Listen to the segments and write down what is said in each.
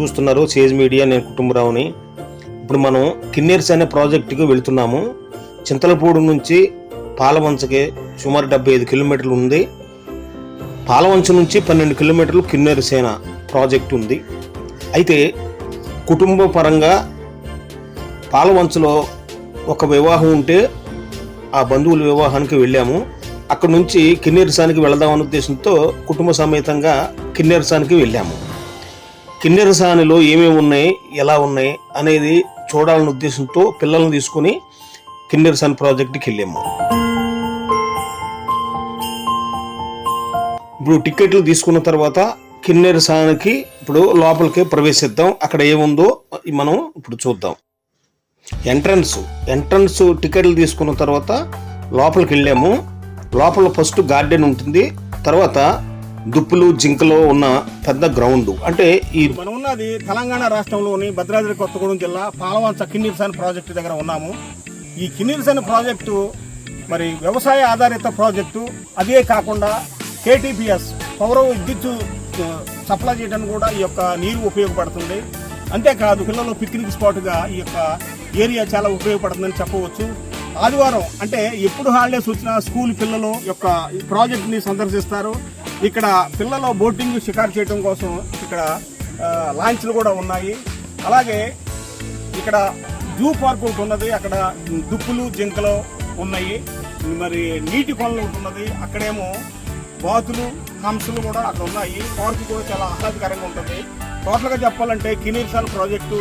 చూస్తున్నారు Sage media నేను కుటుంబరావుని. ఇప్పుడు మనం కిన్నెర్స్ అనే ప్రాజెక్టుకి వెళుతున్నాము. చింతలపూడి నుంచి పాలవంచకి సుమారు డెబ్బై ఐదు కిలోమీటర్లు ఉంది. పాలవంచ నుంచి పన్నెండు కిలోమీటర్లు కిన్నెర సేన ప్రాజెక్ట్ ఉంది. అయితే కుటుంబ పరంగా పాలవంచలో ఒక వివాహం ఉంటే ఆ బంధువుల వివాహానికి వెళ్ళాము. అక్కడ నుంచి కిన్నెరసానికి వెళదామనే ఉద్దేశంతో కుటుంబ సమేతంగా కిన్నెరసానికి వెళ్ళాము. కిన్నెర కిన్నెరసానిలో ఏమేమి ఉన్నాయి ఎలా ఉన్నాయి అనేది చూడాలనే ఉద్దేశంతో పిల్లల్ని తీసుకుని కిన్నెరసాని ప్రాజెక్ట్కి వెళ్ళాము. ఇప్పుడు టికెట్లు తీసుకున్న తర్వాత కిన్నెర కిన్నెరసానికి ఇప్పుడు లోపలికి ప్రవేశిద్దాం. అక్కడ ఏముందో మనం ఇప్పుడు చూద్దాం. ఎంట్రన్స్ ఎంట్రన్స్ టికెట్లు తీసుకున్న తర్వాత లోపలికి వెళ్ళాము. లోపల ఫస్ట్ గార్డెన్ ఉంటుంది. తర్వాత దుప్పులు జింకలో ఉన్న పెద్ద గ్రౌండ్ అంటే ఈ మనం ఉన్నది తెలంగాణ రాష్ట్రంలోని భద్రాద్రి కొత్తగూడెం జిల్లా పాలవంచ కిన్నీర్సాని ప్రాజెక్టు దగ్గర ఉన్నాము. ఈ కిన్నీర్సాని ప్రాజెక్టు మరి వ్యవసాయ ఆధారిత ప్రాజెక్టు అదే కాకుండా కేటీపీఎస్ పౌర విద్యుత్ సప్లై చేయడానికి కూడా ఈ యొక్క నీరు ఉపయోగపడుతుంది. అంతేకాదు పిల్లలు పిక్నిక్ స్పాట్గా ఈ యొక్క ఏరియా చాలా ఉపయోగపడుతుందని చెప్పవచ్చు. ఆదివారం అంటే ఎప్పుడు హాలిడేస్ వచ్చినా స్కూల్ పిల్లలు యొక్క ప్రాజెక్ట్ని సందర్శిస్తారు. ఇక్కడ పిల్లలు బోటింగ్ షికారు చేయడం కోసం ఇక్కడ లాంచ్లు కూడా ఉన్నాయి. అలాగే ఇక్కడ జూ పార్క్ ఒకటి ఉన్నది అక్కడ దుప్పులు జింకలు ఉన్నాయి. మరి నీటి కొనలు ఒకటి ఉన్నది అక్కడేమో బాతులు హంసలు కూడా అక్కడ ఉన్నాయి. పార్క్ కూడా చాలా ఆహ్లాదకరంగా ఉంటుంది. టోటల్గా చెప్పాలంటే కినీర్సాల్ ప్రాజెక్టు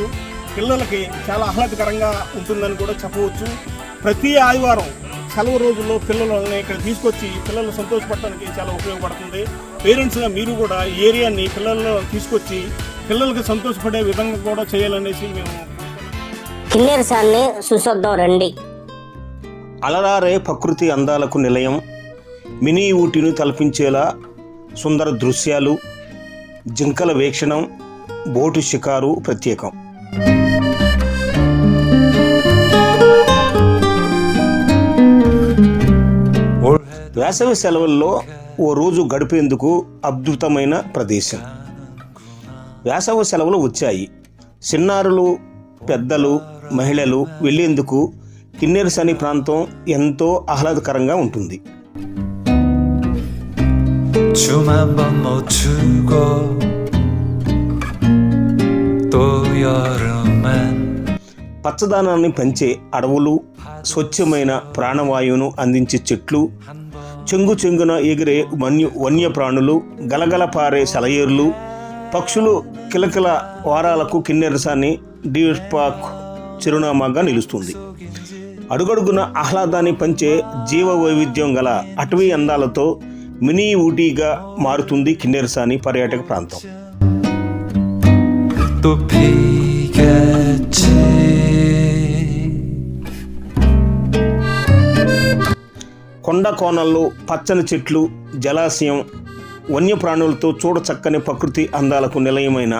పిల్లలకి చాలా ఆహ్లాదకరంగా ఉంటుందని కూడా చెప్పవచ్చు. ప్రతి ఆదివారం సెలవు రోజుల్లో పిల్లలని ఇక్కడ తీసుకొచ్చి పిల్లలు సంతోషపడటానికి చాలా ఉపయోగపడుతుంది. పేరెంట్స్గా మీరు కూడా ఈ ఏరియాని పిల్లల్లో తీసుకొచ్చి పిల్లలకి సంతోషపడే విధంగా కూడా చేయాలనేసి మేము కిన్నెరసాన్ని చూసొద్దాం రండి. అలరారే ప్రకృతి అందాలకు నిలయం మినీ ఊటీని తలపించేలా సుందర దృశ్యాలు జింకల వీక్షణం బోటు షికారు ప్రత్యేకం. వేసవి సెలవుల్లో ఓ రోజు గడిపేందుకు అద్భుతమైన ప్రదేశం. వేసవి సెలవులు వచ్చాయి. చిన్నారులు పెద్దలు మహిళలు వెళ్ళేందుకు కిన్నెరసని ప్రాంతం ఎంతో ఆహ్లాదకరంగా ఉంటుంది. పచ్చదనాన్ని పెంచే అడవులు స్వచ్ఛమైన ప్రాణవాయువును అందించే చెట్లు చెంగు చెంగున ఎగిరే వన్య వన్యప్రాణులు గలగల పారే సెలయేర్లు పక్షులు కిలకిల వారాలకు కిన్నెరసాన్ని డీర్ చిరునామాగా నిలుస్తుంది. అడుగడుగున ఆహ్లాదాన్ని పంచే జీవ వైవిధ్యం గల అటవీ అందాలతో మినీ ఊటీగా మారుతుంది కిన్నెరసాని పర్యాటక ప్రాంతం. కొండ కోణల్లో పచ్చని చెట్లు జలాశయం వన్యప్రాణులతో చూడచక్కని ప్రకృతి అందాలకు నిలయమైన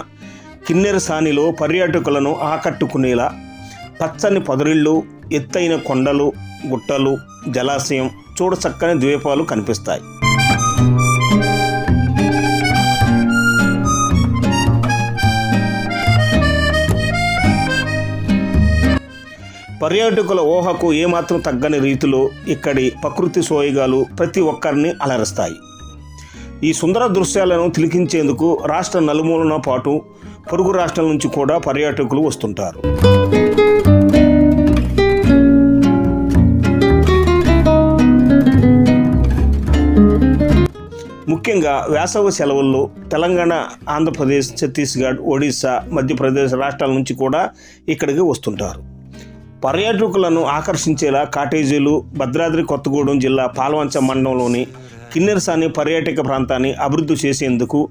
కిన్నెరసానిలో పర్యాటకులను ఆకట్టుకునేలా పచ్చని పొదరిళ్ళు ఎత్తైన కొండలు గుట్టలు జలాశయం చూడచక్కని ద్వీపాలు కనిపిస్తాయి. పర్యాటకుల ఊహకు ఏమాత్రం తగ్గని రీతిలో ఇక్కడి ప్రకృతి సోయగాలు ప్రతి ఒక్కరిని అలరిస్తాయి. ఈ సుందర దృశ్యాలను తిలికించేందుకు రాష్ట్ర నలుమూలన పాటు పొరుగు రాష్ట్రాల నుంచి కూడా పర్యాటకులు వస్తుంటారు. ముఖ్యంగా వేసవి సెలవుల్లో తెలంగాణ ఆంధ్రప్రదేశ్ ఛత్తీస్గఢ్ ఒడిశా మధ్యప్రదేశ్ రాష్ట్రాల నుంచి కూడా ఇక్కడికి వస్తుంటారు. పర్యాటకులను ఆకర్షించేలా కాటేజీలు భద్రాద్రి కొత్తగూడెం జిల్లా పాల్వంచ మండలంలోని కిన్నెరసాని పర్యాటక ప్రాంతాన్ని అభివృద్ధి చేసేందుకు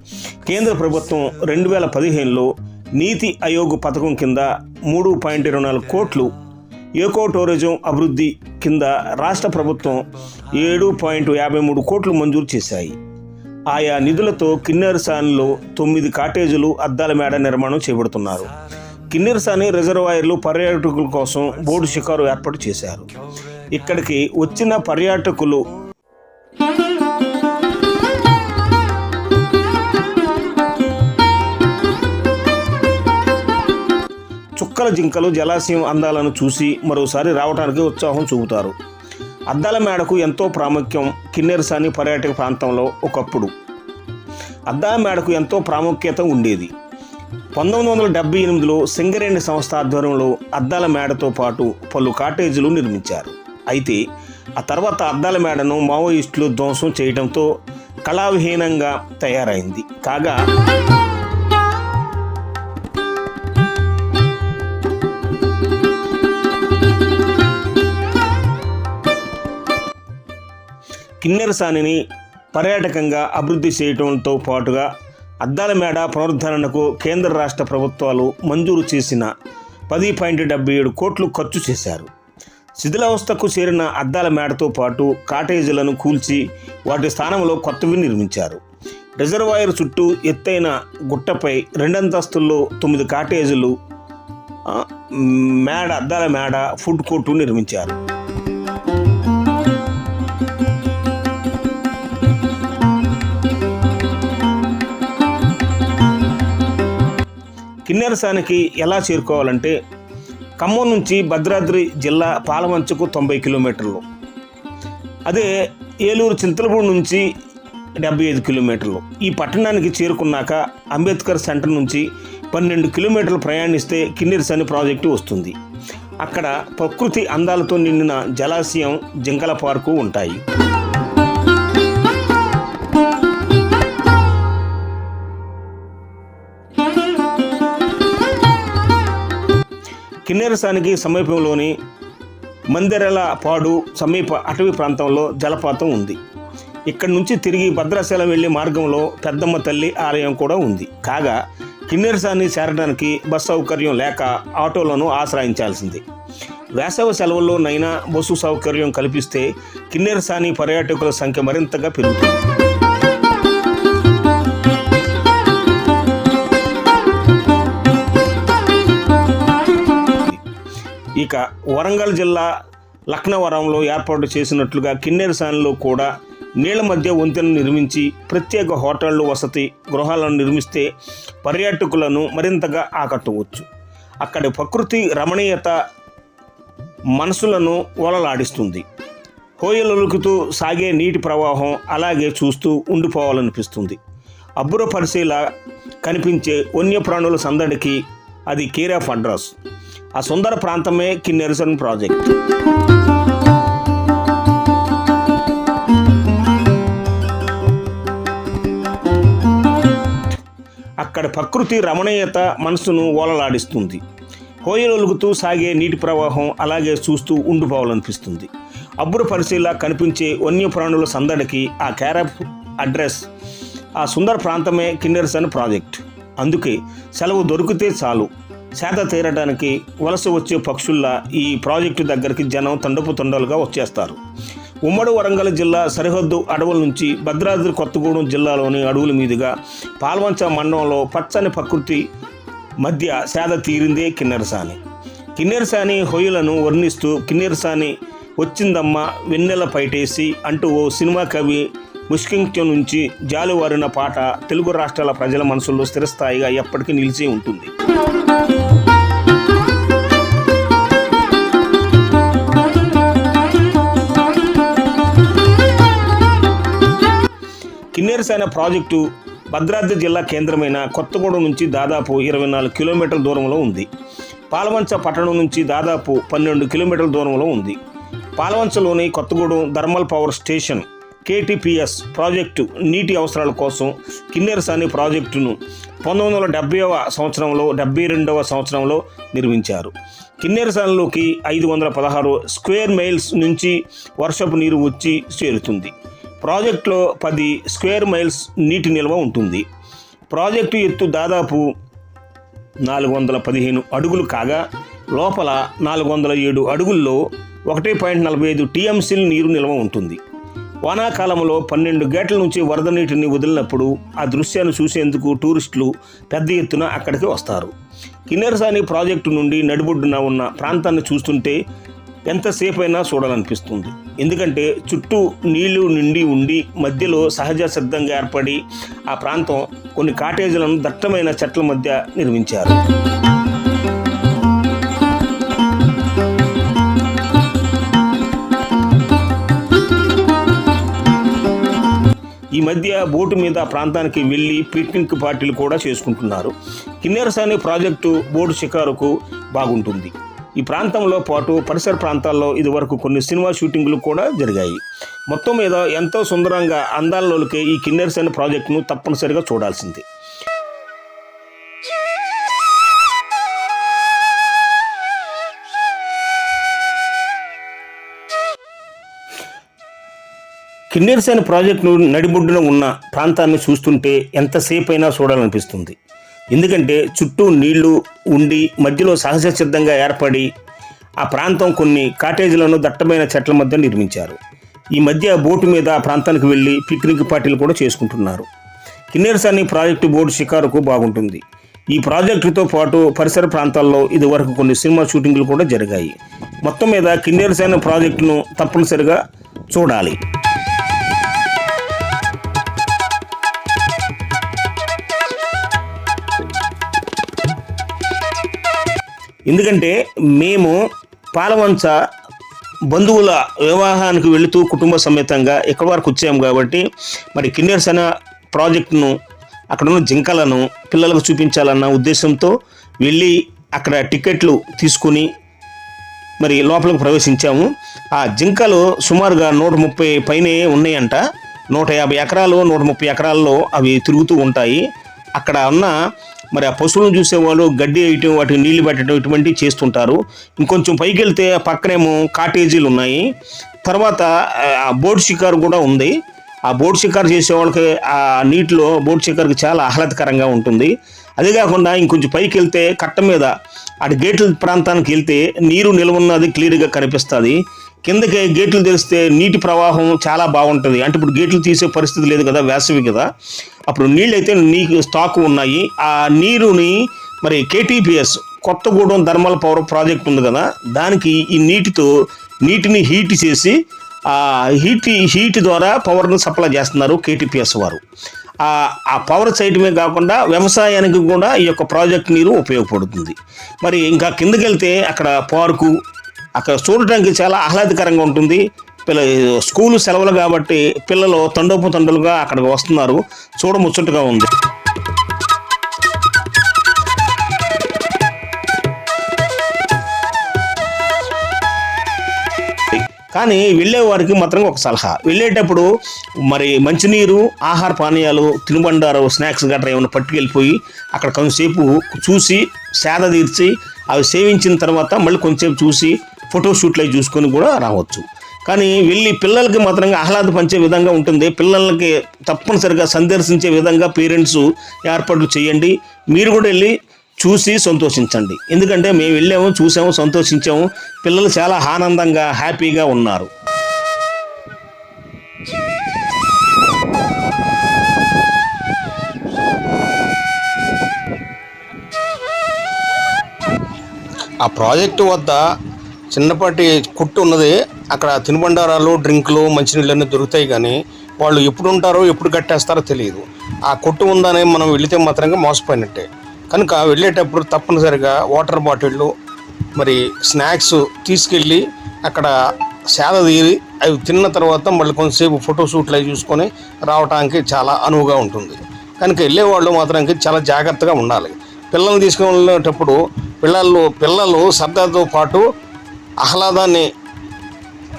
కేంద్ర ప్రభుత్వం రెండు వేల పదిహేనులో నీతి ఆయోగ్ పథకం కింద మూడు పాయింట్ ఇరవై నాలుగు కోట్లు ఏకో టూరిజం అభివృద్ధి కింద రాష్ట్ర ప్రభుత్వం ఏడు పాయింట్ యాభై మూడు కోట్లు మంజూరు చేశాయి. ఆయా నిధులతో కిన్నెరసానిలో తొమ్మిది కాటేజీలు అద్దాల మేడ నిర్మాణం చేపడుతున్నారు. కిన్నెరసాని రిజర్వాయర్లు పర్యాటకుల కోసం బోర్డు షికారు ఏర్పాటు చేశారు. ఇక్కడికి వచ్చిన పర్యాటకులు చుక్కల జింకలు జలాశయం అందాలను చూసి మరోసారి రావడానికి ఉత్సాహం చూపుతారు. అద్దాల మేడకు ఎంతో ప్రాముఖ్యం కిన్నెరసాని పర్యాటక ప్రాంతంలో ఒకప్పుడు. అద్దాల మేడకు ఎంతో ప్రాముఖ్యత ఉండేది. పంతొమ్మిది వందల డెబ్బై ఎనిమిదిలో సింగరేణి సంస్థ ఆధ్వర్యంలో అద్దాల మేడతో పాటు పలు కాటేజీలు నిర్మించారు. అయితే ఆ తర్వాత అద్దాల మేడను మావోయిస్టులు ధ్వంసం చేయడంతో కళావిహీనంగా తయారైంది. కాగా కిన్నెరసానిని పర్యాటకంగా అభివృద్ధి చేయడంతో పాటుగా అద్దాల మేడ పునరుద్ధరణకు కేంద్ర రాష్ట్ర ప్రభుత్వాలు మంజూరు చేసిన పది పాయింట్ డెబ్బై ఏడు కోట్లు ఖర్చు చేశారు. శిథిలావస్థకు చేరిన అద్దాల మేడతో పాటు కాటేజీలను కూల్చి వాటి స్థానంలో కొత్తవి నిర్మించారు. రిజర్వాయర్ చుట్టూ ఎత్తైన గుట్టపై రెండంతస్తుల్లో తొమ్మిది కాటేజీలు మేడ అద్దాల మేడ ఫుడ్ కోర్టు నిర్మించారు. కిన్నెరసానికి ఎలా చేరుకోవాలంటే ఖమ్మం నుంచి భద్రాద్రి జిల్లా పాలమంచుకు తొంభై కిలోమీటర్లు. అదే ఏలూరు చింతలపూడి నుంచి డెబ్బై ఐదు కిలోమీటర్లు. ఈ పట్టణానికి చేరుకున్నాక అంబేద్కర్ సెంటర్ నుంచి పన్నెండు కిలోమీటర్లు ప్రయాణిస్తే కిన్నెరసాని ప్రాజెక్టు వస్తుంది. అక్కడ ప్రకృతి అందాలతో నిండిన జలాశయం జింకల పార్కు ఉంటాయి. కిన్నెరసానికి సమీపంలోని మందిరల పాడు సమీప అటవీ ప్రాంతంలో జలపాతం ఉంది. ఇక్కడి నుంచి తిరిగి భద్రాచలం వెళ్ళే మార్గంలో పెద్దమ్మ తల్లి ఆలయం కూడా ఉంది. కాగా కిన్నెరసాన్ని చేరడానికి బస్ సౌకర్యం లేక ఆటోలను ఆశ్రయించాల్సింది. వేసవి సెలవుల్లోనైనా బస్సు సౌకర్యం కల్పిస్తే కిన్నెరసాని పర్యాటకుల సంఖ్య మరింతగా పెరుగుతుంది. ఇక వరంగల్ జిల్లా లక్నవరంలో ఏర్పాటు చేసినట్లుగా కిన్నెరసాన్లో కూడా నీళ్ళ మధ్య వంతెన నిర్మించి ప్రత్యేక హోటళ్ళు వసతి గృహాలను నిర్మిస్తే పర్యాటకులను మరింతగా ఆకట్టవచ్చు. అక్కడి ప్రకృతి రమణీయత మనసులను ఓలలాడిస్తుంది హోయలొలుకుతూ సాగే నీటి ప్రవాహం అలాగే చూస్తూ ఉండిపోవాలనిపిస్తుంది. అబ్బుర పరిశీల కనిపించే వన్యప్రాణుల సందడికి అది కేర్ ఆఫ్ అడ్రస్ ఆ సుందర ప్రాంతమే కిన్నెరసన్ ప్రాజెక్ట్. అక్కడ ప్రకృతి రమణీయత మనసును ఓలలాడిస్తుంది. హోయలొలుగుతూ సాగే నీటి ప్రవాహం అలాగే చూస్తూ ఉండిపోవాలనిపిస్తుంది. అబ్బుర పరిశీల కనిపించే వన్యప్రాణుల సందడికి ఆ క్యారప్ అడ్రస్ ఆ సుందర ప్రాంతమే కిన్నెరసన్ ప్రాజెక్ట్. అందుకే సెలవు దొరికితే చాలు. సేద తీరడానికి వలస వచ్చే పక్షుల్లా ఈ ప్రాజెక్టు దగ్గరికి జనం తండపు తండలుగా వచ్చేస్తారు. ఉమ్మడి వరంగల్ జిల్లా సరిహద్దు అడవుల నుంచి భద్రాద్రి కొత్తగూడెం జిల్లాలోని అడవుల మీదుగా పాల్వంచ మండలంలో పచ్చని ప్రకృతి మధ్య సేద తీరిందే కిన్నెరసాని. కిన్నెరసాని హొయ్యలను వర్ణిస్తూ కిన్నెరసాని వచ్చిందమ్మ వెన్నెల పైటేసి అంటూ ఓ సినిమా కవి ముష్కింక్యం నుంచి జాలువారిన పాట తెలుగు రాష్ట్రాల ప్రజల మనసుల్లో స్థిరస్థాయిగా ఎప్పటికీ నిలిచి ఉంటుంది. కిన్నెరసాన ప్రాజెక్టు భద్రాద్రి జిల్లా కేంద్రమైన కొత్తగూడెం నుంచి దాదాపు ఇరవై నాలుగు కిలోమీటర్ల దూరంలో ఉంది. పాలవంచ పట్టణం నుంచి దాదాపు పన్నెండు కిలోమీటర్ల దూరంలో ఉంది. పాలవంచలోని Kothagudem thermal power station KTPS project నీటి అవసరాల కోసం కిన్నెరసాని ప్రాజెక్టును పంతొమ్మిది వందల డెబ్బైవ సంవత్సరంలో డెబ్బై రెండవ సంవత్సరంలో నిర్మించారు. కిన్నెరసానిలోకి ఐదు వందల పదహారు స్క్వేర్ మైల్స్ నుంచి వర్షపు నీరు వచ్చి చేరుతుంది. ప్రాజెక్టులో పది స్క్వేర్ మైల్స్ నీటి నిల్వ ఉంటుంది. ప్రాజెక్టు ఎత్తు దాదాపు నాలుగు వందల పదిహేను అడుగులు కాగా లోపల నాలుగు వందల ఏడు అడుగుల్లో ఒకటి పాయింట్ నలభై ఐదు టీఎంసీల నీరు నిల్వ ఉంటుంది. వానాకాలంలో పన్నెండు గేట్ల నుంచి వరద నీటిని వదిలినప్పుడు ఆ దృశ్యాన్ని చూసేందుకు టూరిస్టులు పెద్ద ఎత్తున అక్కడికి వస్తారు. కిన్నెరసాని ప్రాజెక్టు నుండి నడిబొడ్డున ఉన్న ప్రాంతాన్ని చూస్తుంటే ఎంతసేపు అయినా చూడాలనిపిస్తుంది. ఎందుకంటే చుట్టూ నీళ్ళు నిండి ఉండి మధ్యలో సహజ సిద్ధంగా ఏర్పడి ఆ ప్రాంతం కొన్ని కాటేజీలను దట్టమైన చెట్ల మధ్య నిర్మించారు. ఈ మధ్య బోటు మీద ప్రాంతానికి వెళ్ళి పిక్నిక్ పార్టీలు కూడా చేసుకుంటున్నారు. కిన్నెరసాని ప్రాజెక్టు బోటు షికారుకు బాగుంటుంది. ఈ ప్రాంతంలో పాటు పరిసర ప్రాంతాల్లో ఇదివరకు కొన్ని సినిమా షూటింగ్లు కూడా జరిగాయి. మొత్తం మీద ఎంతో సుందరంగా అందాల్లోకే ఈ కిన్నెరసాని ప్రాజెక్టును తప్పనిసరిగా చూడాల్సింది. కిన్నెరసాని ప్రాజెక్టును నడిబొడ్డున ఉన్న ప్రాంతాన్ని చూస్తుంటే ఎంతసేపు అయినా చూడాలనిపిస్తుంది. ఎందుకంటే చుట్టూ నీళ్ళు ఉండి మధ్యలో సహజ సిద్ధంగా ఏర్పడి ఆ ప్రాంతం కొన్ని కాటేజీలను దట్టమైన చెట్ల మధ్య నిర్మించారు. ఈ మధ్య బోటు మీద ఆ ప్రాంతానికి వెళ్ళి పిక్నిక్ పార్టీలు కూడా చేసుకుంటున్నారు. కిన్నెరసాని ప్రాజెక్టు బోర్డు షికారుకు బాగుంటుంది. ఈ ప్రాజెక్టుతో పాటు పరిసర ప్రాంతాల్లో ఇదివరకు కొన్ని సినిమా షూటింగ్లు కూడా జరిగాయి. మొత్తం మీద కిన్నెరసాని ప్రాజెక్టును తప్పనిసరిగా చూడాలి. ఎందుకంటే మేము పాలవంచ బంధువుల వివాహానికి వెళుతూ కుటుంబ సమేతంగా ఎక్కడి వరకు వచ్చాము కాబట్టి మరి కిన్నెరసన ప్రాజెక్టును అక్కడ ఉన్న జింకలను పిల్లలకు చూపించాలన్న ఉద్దేశంతో వెళ్ళి అక్కడ టికెట్లు తీసుకుని మరి లోపలికి ప్రవేశించాము. ఆ జింకలు సుమారుగా నూట ముప్పై పైనే ఉన్నాయంట. నూట యాభై ఎకరాలు నూట ముప్పై ఎకరాల్లో అవి తిరుగుతూ ఉంటాయి. అక్కడ ఉన్న మరి ఆ పశువులను చూసేవాళ్ళు గడ్డి వేయటం వాటికి నీళ్ళు పెట్టడం ఇటువంటివి చేస్తుంటారు. ఇంకొంచెం పైకి వెళ్తే పక్కనేమో కాటేజీలు ఉన్నాయి. తర్వాత ఆ బోట్ షికారు కూడా ఉంది. ఆ బోట్ షికారు చేసే వాళ్ళకి ఆ నీటిలో బోట్ షికారుకి చాలా ఆహ్లాదకరంగా ఉంటుంది. అదే కాకుండా ఇంకొంచెం పైకి వెళ్తే కట్ట మీద అటు గేట్ల ప్రాంతానికి వెళ్తే నీరు నిల్వ ఉన్నది క్లియర్గా కనిపిస్తుంది. కిందకి గేట్లు తెరిస్తే నీటి ప్రవాహం చాలా బాగుంటుంది. అంటే ఇప్పుడు గేట్లు తీసే పరిస్థితి లేదు కదా వేసవి కదా. అప్పుడు నీళ్ళు అయితే నీకు స్టాక్ ఉన్నాయి. ఆ నీరుని మరి KTPS Kothagudem thermal power project ఉంది కదా దానికి ఈ నీటితో నీటిని హీట్ చేసి ఆ హీట్ హీట్ ద్వారా పవర్ను సప్లై చేస్తున్నారు కేటీపీఎస్ వారు. ఆ పవర్ చేయడమే కాకుండా వ్యవసాయానికి కూడా ఈ యొక్క ప్రాజెక్ట్ నీరు ఉపయోగపడుతుంది. మరి ఇంకా కిందకెళ్తే అక్కడ పార్కు అక్కడ చూడటానికి చాలా ఆహ్లాదకరంగా ఉంటుంది. పిల్ల స్కూల్ సెలవులు కాబట్టి పిల్లలు తండోపు తండలుగా అక్కడికి వస్తున్నారు. చూడముచ్చటగా ఉంది. కానీ వెళ్ళే వారికి మాత్రం ఒక సలహా. వెళ్ళేటప్పుడు మరి మంచినీరు ఆహార పానీయాలు తినుబండారు స్నాక్స్ గట్రా ఏమైనా పట్టుకెళ్ళిపోయి అక్కడ కొంతసేపు చూసి సేద తీర్చి అవి సేవించిన తర్వాత మళ్ళీ కొంచెంసేపు చూసి ఫోటోషూట్లు అవి చూసుకొని కూడా రావచ్చు. కానీ వెళ్ళి పిల్లలకి మాత్రంగా ఆహ్లాదపంచే విధంగా ఉంటుంది. పిల్లలకి తప్పనిసరిగా సందర్శించే విధంగా పేరెంట్స్ ఏర్పాట్లు చేయండి. మీరు కూడా వెళ్ళి చూసి సంతోషించండి. ఎందుకంటే మేము వెళ్ళాము చూసాము సంతోషించాము. పిల్లలు చాలా ఆనందంగా హ్యాపీగా ఉన్నారు. ఆ ప్రాజెక్టు వద్ద చిన్నపాటి కొట్టు ఉన్నది. అక్కడ తినుబండారాలు డ్రింకులు మంచినీళ్ళు అన్నీ దొరుకుతాయి కానీ వాళ్ళు ఎప్పుడు ఉంటారో ఎప్పుడు కట్టేస్తారో తెలియదు. ఆ కొట్టు ఉందని మనం వెళితే మాత్రంగా మోసపోయినట్టే. కనుక వెళ్ళేటప్పుడు తప్పనిసరిగా వాటర్ బాటిళ్ళు మరి స్నాక్స్ తీసుకెళ్ళి అక్కడ సేద తీరి అవి తిన్న తర్వాత మళ్ళీ కొంతసేపు ఫోటో షూట్లు అవి చూసుకొని రావడానికి చాలా అనువుగా ఉంటుంది. కనుక వెళ్ళేవాళ్ళు మాత్రం చాలా జాగ్రత్తగా ఉండాలి. పిల్లల్ని తీసుకువెళ్ళేటప్పుడు పిల్లలు పిల్లలు సరదాతో పాటు ఆహ్లాదాన్ని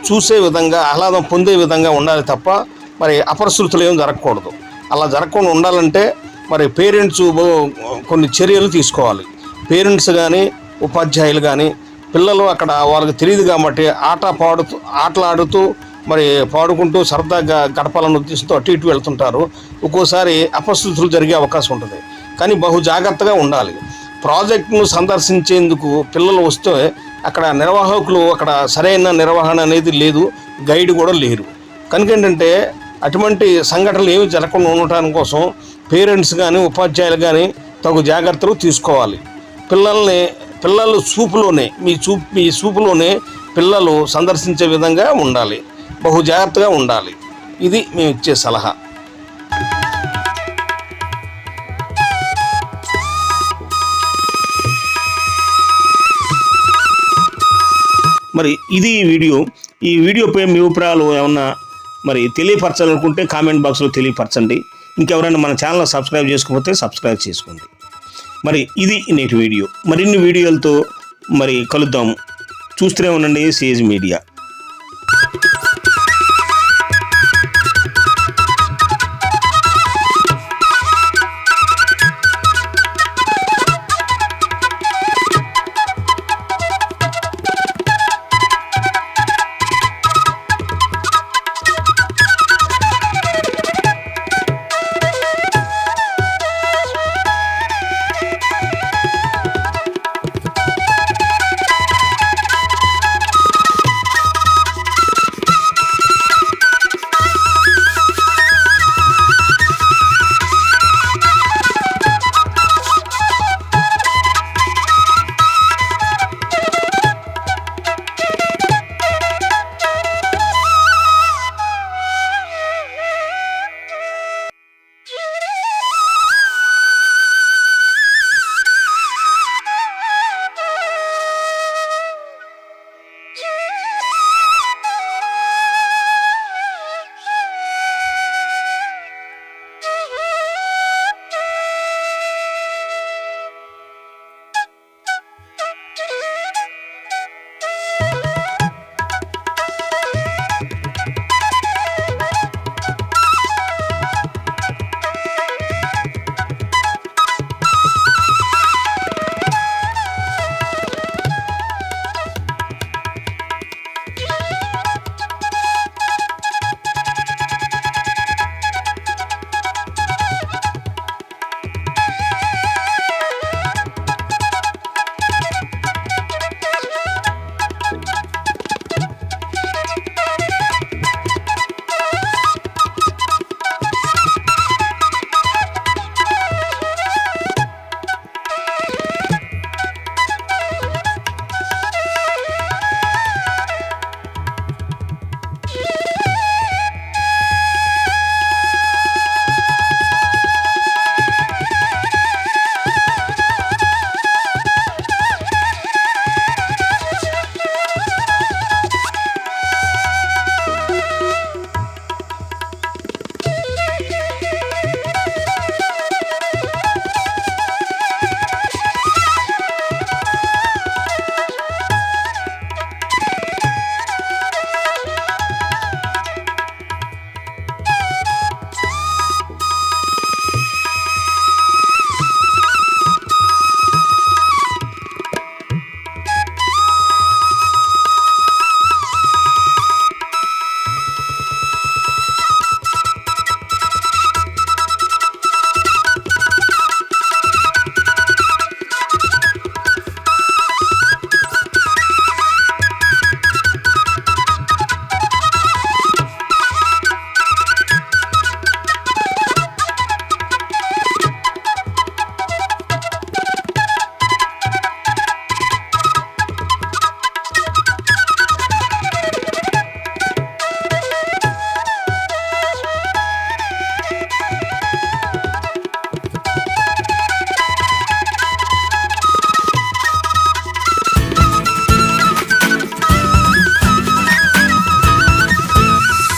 చూసే విధంగా ఆహ్లాదం పొందే విధంగా ఉండాలి తప్ప మరి అపరిస్థితులు ఏం జరగకూడదు. అలా జరగకుండా ఉండాలంటే మరి పేరెంట్స్ కొన్ని చర్యలు తీసుకోవాలి. పేరెంట్స్ కానీ ఉపాధ్యాయులు కానీ పిల్లలు అక్కడ వాళ్ళకి తెలియదు కాబట్టి ఆట పాడుతూ ఆటలాడుతూ మరి పాడుకుంటూ సరదాగా గడపాలని ఉద్దేశంతో అటు ఇటు వెళ్తుంటారు. ఒక్కోసారి అపస్థితులు జరిగే అవకాశం ఉంటుంది. కానీ బహు జాగ్రత్తగా ఉండాలి. ప్రాజెక్టును సందర్శించేందుకు పిల్లలు వస్తే అక్కడ నిర్వాహకులు అక్కడ సరైన నిర్వహణ అనేది లేదు గైడ్ కూడా లేరు. కనుక ఏంటంటే అటువంటి సంఘటనలు ఏమి జరగకుండా ఉండటానికి కోసం పేరెంట్స్ కానీ ఉపాధ్యాయులు కానీ తగు జాగ్రత్తలు తీసుకోవాలి. పిల్లల్ని పిల్లలు చూపులోనే మీ చూపు మీ చూపులోనే పిల్లలు సందర్శించే విధంగా ఉండాలి. బహు జాగ్రత్తగా ఉండాలి. ఇది మేము ఇచ్చే సలహా. మరి ఇది ఈ వీడియో. ఈ వీడియోపై మీ అభిప్రాయాలు ఏమన్నా మరి తెలియపరచాలనుకుంటే కామెంట్ బాక్స్లో తెలియపరచండి. ఇంకెవరైనా మన ఛానల్ సబ్స్క్రైబ్ చేసుకోకపోతే సబ్స్క్రైబ్ చేసుకోండి. మరి ఇది నేటి వీడియో. మరిన్ని వీడియోలతో మరి కలుద్దాం. చూస్తూనే ఉండండి సిఎజ్ మీడియా